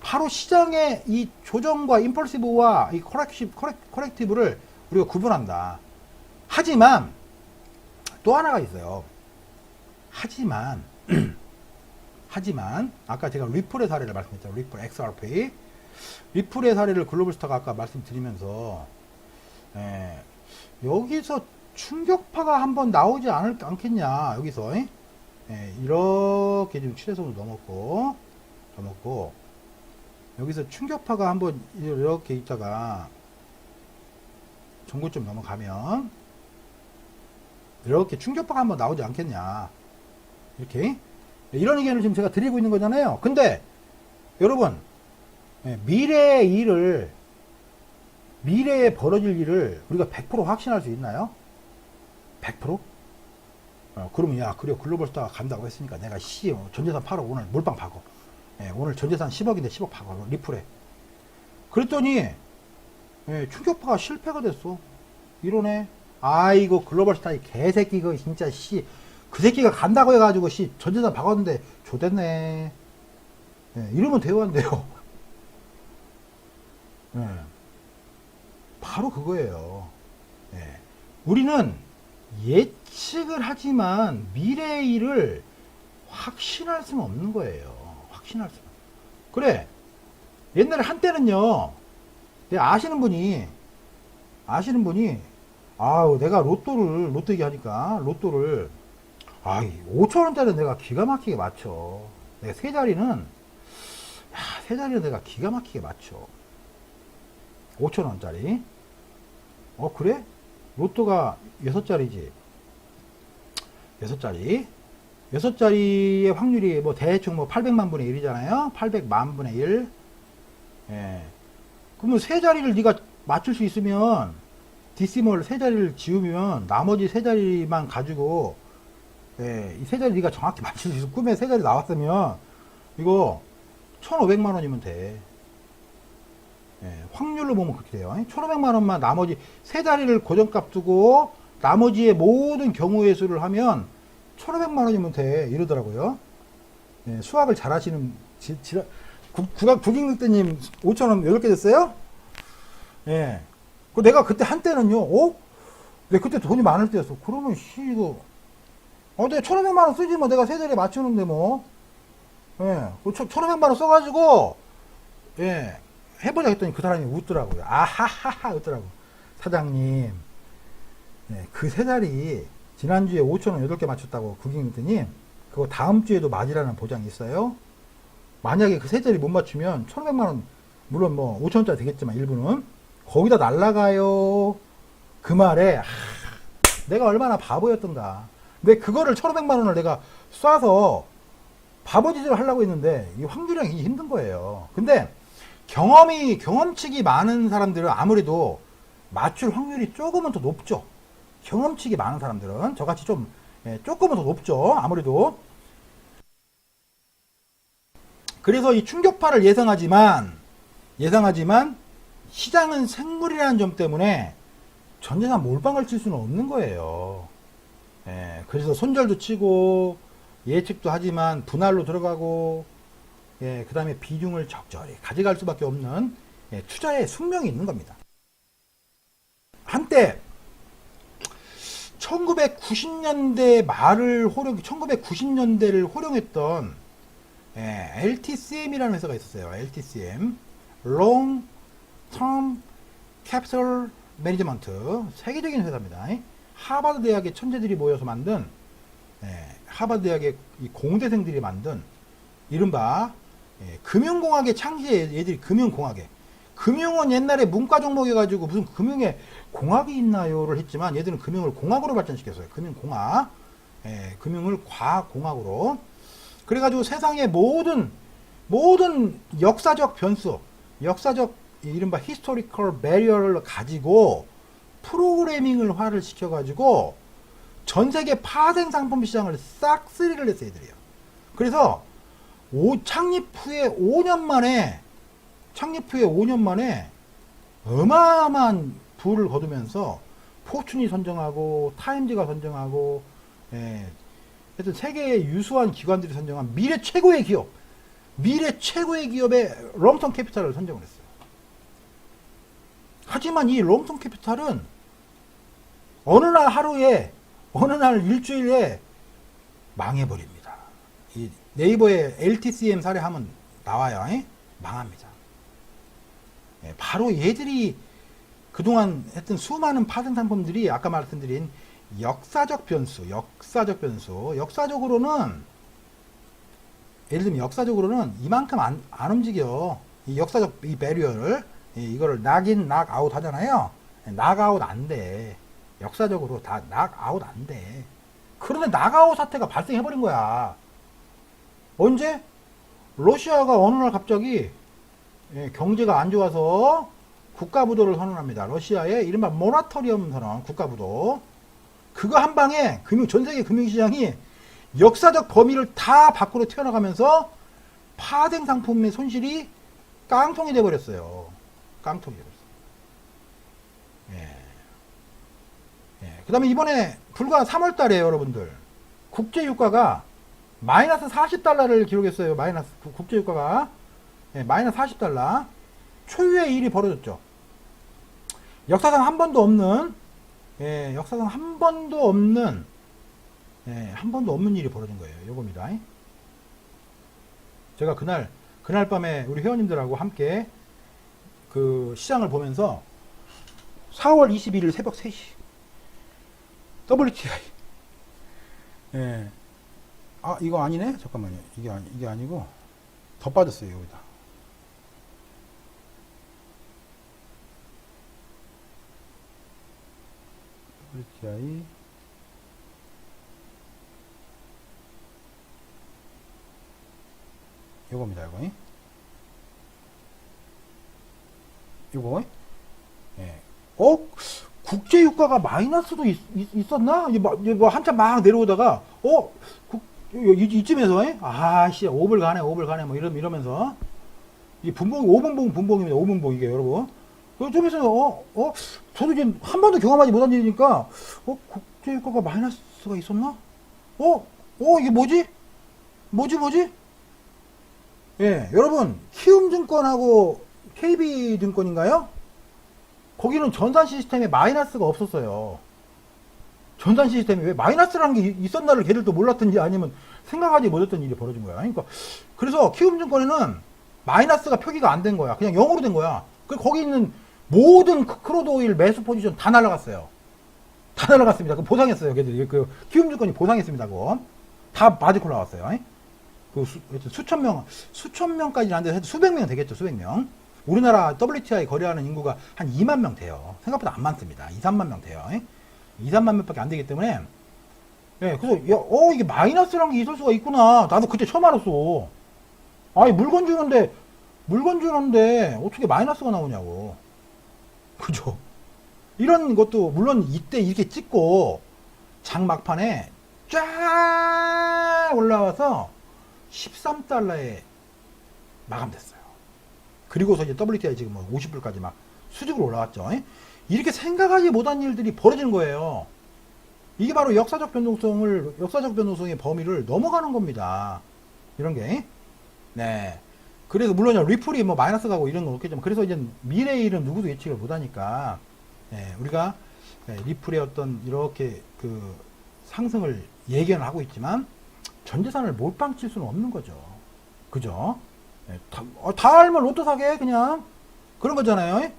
바로 시장의 이 조정과 임펄시브와 이 코렉시, 코렉, 코렉티브를 우리가 구분한다. 하지만 또 하나가 있어요. 하지만 하지만 아까 제가 리플의 사례를 말씀했잖아요. 리플 XRP 리플의 사례를 글로벌스타가 아까 말씀드리면서 예, 여기서 충격파가 한번 나오지 않을, 않겠냐 여기서 예, 이렇게 지금 7회선을 넘었고 넘었고 여기서 충격파가 한번 이렇게 있다가 종고점 넘어가면 이렇게 충격파가 한번 나오지 않겠냐 이렇게 이런 의견을 지금 제가 드리고 있는 거잖아요 근데 여러분 예, 미래의 일을 미래에 벌어질 일을 우리가 100% 확신할 수 있나요? 100%? 어, 그러면 야 그래 글로벌 스타가 간다고 했으니까 내가 씨 어, 전재산 팔아 오늘 몰빵 박어 예, 오늘 전재산 10억인데 10억 박어 리플에 그랬더니 예, 충격파가 실패가 됐어 이러네 아이고 글로벌 스타 이 개새끼 그 진짜 씨 그 새끼가 간다고 해가지고 씨 전재산 박았는데 좋댔네 예, 이러면 대화인데요 예. 바로 그거예요. 예. 우리는 예측을 하지만 미래의 일을 확신할 수는 없는 거예요. 확신할 수. 그래. 옛날에 한때는요. 내가 아시는 분이 아시는 분이 아우 내가 로또를 로또 얘기하니까 로또를 아 5천 원짜리 내가 기가 막히게 맞춰. 내가 세 자리는 야, 세 자리는 내가 기가 막히게 맞춰. 5천 원짜리. 어 그래? 로또가 6자리지. 6자리. 6자리의 확률이 뭐 대충 뭐 800만 분의 1이잖아요. 800만 분의 1. 예. 그러면 세 자리를 네가 맞출 수 있으면 디시멀 세 자리를 지우면 나머지 세 자리만 가지고 예, 이 세 자리 네가 정확히 맞출 수 있어. 꿈에 세 자리 나왔으면 이거 1,500만 원이면 돼. 예, 확률로 보면 그렇게 돼요. 1,500만 원만 나머지 세 자리를 고정값 두고 나머지의 모든 경우의 수를 하면 1,500만 원이면 돼. 이러더라고요. 예, 수학을 잘하시는 지, 지라, 구, 구각 국익늑대님 5천 원 8개 됐어요? 예. 그 내가 그때 한때는요, 어? 내가 그때 돈이 많을 때였어. 그러면 씨, 이거. 어, 내가 1,500만 원 쓰지 뭐. 내가 세 자리 맞추는데 뭐. 예. 그 1,500만 원 써가지고, 예. 해보자 했더니 그 사람이 웃더라고요. 아하하하 웃더라고. 사장님, 네, 그세 자리 지난주에 5천원 8개 맞췄다고 구경했더니 그거 다음 주에도 맞으라는 보장이 있어요. 만약에 그 세 자리 못 맞추면 1,500만원, 물론 뭐 5천원짜리 되겠지만 일부는 거기다 날라가요. 그 말에 하, 내가 얼마나 바보였던가. 근데 그거를 1,500만원을 내가 쏴서 바보 짓을 하려고 했는데 이 확률이 힘든 거예요. 근데 경험이 경험치기 많은 사람들은 아무래도 맞출 확률이 조금은 더 높죠. 경험치기 많은 사람들은 저같이 좀 예, 조금은 더 높죠. 아무래도 그래서 이 충격파를 예상하지만 예상하지만 시장은 생물이라는 점 때문에 전재산 몰빵을 칠 수는 없는 거예요. 예, 그래서 손절도 치고 예측도 하지만 분할로 들어가고 예, 그 다음에 비중을 적절히 가져갈 수밖에 없는 예, 투자의 숙명이 있는 겁니다. 한때 1990년대 말을 호령, 1990년대를 호령했던 예, LTCM이라는 회사가 있었어요. LTCM, Long Term Capital Management, 세계적인 회사입니다. 하버드 대학의 천재들이 모여서 만든 예, 하버드 대학의 이 공대생들이 만든 이른바 예, 금융공학의 창시에 얘들이 금융공학에 금융은 옛날에 문과 종목이가지고 무슨 금융에 공학이 있나요를 했지만 얘들은 금융을 공학으로 발전시켰어요. 금융공학, 예, 금융을 과공학으로. 그래가지고 세상의 모든 모든 역사적 변수, 역사적 이른바 히스토리컬 배리어를 가지고 프로그래밍을 화를 시켜가지고 전 세계 파생 상품 시장을 싹 쓰리를 했어요, 얘들이요. 그래서 오, 창립 후에 5년 만에 창립 후에 5년 만에 어마어마한 부를 거두면서 포춘이 선정하고 타임즈가 선정하고 예, 하여튼 세계의 유수한 기관들이 선정한 미래 최고의 기업 미래 최고의 기업의 롱텀 캐피탈을 선정을 했어요. 하지만 이 롱텀 캐피탈은 어느 날 하루에 어느 날 일주일에 망해버립니다. 이 네이버에 LTCM 사례하면 나와요. 에? 망합니다. 예, 바로 얘들이 그동안 했던 수많은 파생 상품들이 아까 말씀드린 역사적 변수, 역사적 변수, 역사적으로는 예를 들면 역사적으로는 이만큼 안, 안 움직여. 이 역사적 이 배리어를 이- 이거를 낙인, 낙 아웃 하잖아요. 낙 아웃 안 돼. 역사적으로 다 낙 아웃 안 돼. 그런데 낙 아웃 사태가 발생해 버린 거야. 언제? 러시아가 어느 날 갑자기 예, 경제가 안 좋아서 국가부도를 선언합니다. 러시아의 이른바 모라토리엄 선언, 국가부도. 그거 한 방에 금융, 전 세계 금융시장이 역사적 범위를 다 밖으로 튀어나가면서 파생 상품의 손실이 깡통이 돼버렸어요. 깡통이 돼버렸어요. 예. 예. 그 다음에 이번에 불과 3월 달에 여러분들, 국제유가가 마이너스 40달러를 기록했어요. 마이너스, 국- 국제유가가. 예, 마이너스 40달러. 초유의 일이 벌어졌죠. 역사상 한 번도 없는, 예, 역사상 한 번도 없는, 예, 한 번도 없는 일이 벌어진 거예요. 요겁니다. 제가 그날, 그날 밤에 우리 회원님들하고 함께 그 시장을 보면서 4월 21일 새벽 3시 WTI 예. 아 이거 아니네 잠깐만요 이게 아니 이게 아니고 더 빠졌어요 여기다 WTI 요겁니다 요거. 요거. 예. 어? 국제 유가가 마이너스도 있, 었나? 뭐 한참 막 내려오다가 어? 국, 이, 이쯤에서 에? 아씨 5불 가네 5불 가네 뭐 이러, 이러면서. 이 분봉 5분봉 분봉입니다 5분봉 이게 여러분 그좀 있으면 어, 어 저도 지금 한 번도 경험하지 못한 일이니까 어 국제 유가가 마이너스가 있었나 어? 어 이게 뭐지? 뭐지 뭐지? 예 여러분 키움증권하고 KB증권인가요? 거기는 전산 시스템에 마이너스가 없었어요. 전산 시스템에 왜 마이너스라는 게 이- 있었나를 걔들도 몰랐던지 아니면 생각하지 못했던 일이 벌어진 거야. 그러니까 그래서 키움증권에는 마이너스가 표기가 안 된 거야. 그냥 0으로 된 거야. 그 거기 있는 모든 크- 크루드 오일 매수 포지션 다 날라갔어요. 다 날라갔습니다. 그 보상했어요. 걔들이 그 키움증권이 보상했습니다. 그거 다 마지콜 나왔어요. 그 수, 수천 명, 수천 명까지는 안 해도 수백 명 되겠죠. 수백 명. 우리나라 WTI 거래하는 인구가 한 2만 명 돼요. 생각보다 안 많습니다. 2, 3만 명 돼요. 2, 3만 명밖에 안 되기 때문에 예, 그래서 야, 어 이게 마이너스라는 게 있을 수가 있구나. 나도 그때 처음 알았어. 아니 물건 주는데 물건 주는데 어떻게 마이너스가 나오냐고. 그죠? 이런 것도 물론 이때 이렇게 찍고 장 막판에 쫙 올라와서 13달러에 마감됐어요. 그리고서 이제 WTI 지금 뭐 50불까지 막 수직으로 올라왔죠. 예? 이렇게 생각하지 못한 일들이 벌어지는 거예요. 이게 바로 역사적 변동성을, 역사적 변동성의 범위를 넘어가는 겁니다. 이런 게. 네. 그래서 물론 리플이 뭐 마이너스 가고 이런 건 없겠지만 그래서 이제 미래의 일은 누구도 예측을 못하니까 예, 우리가 예, 리플의 어떤 이렇게 그 상승을 예견을 하고 있지만 전 재산을 몰빵 칠 수는 없는 거죠. 그죠? 예, 다, 어, 다 알면 로또 사게 그냥 그런 거잖아요. 예?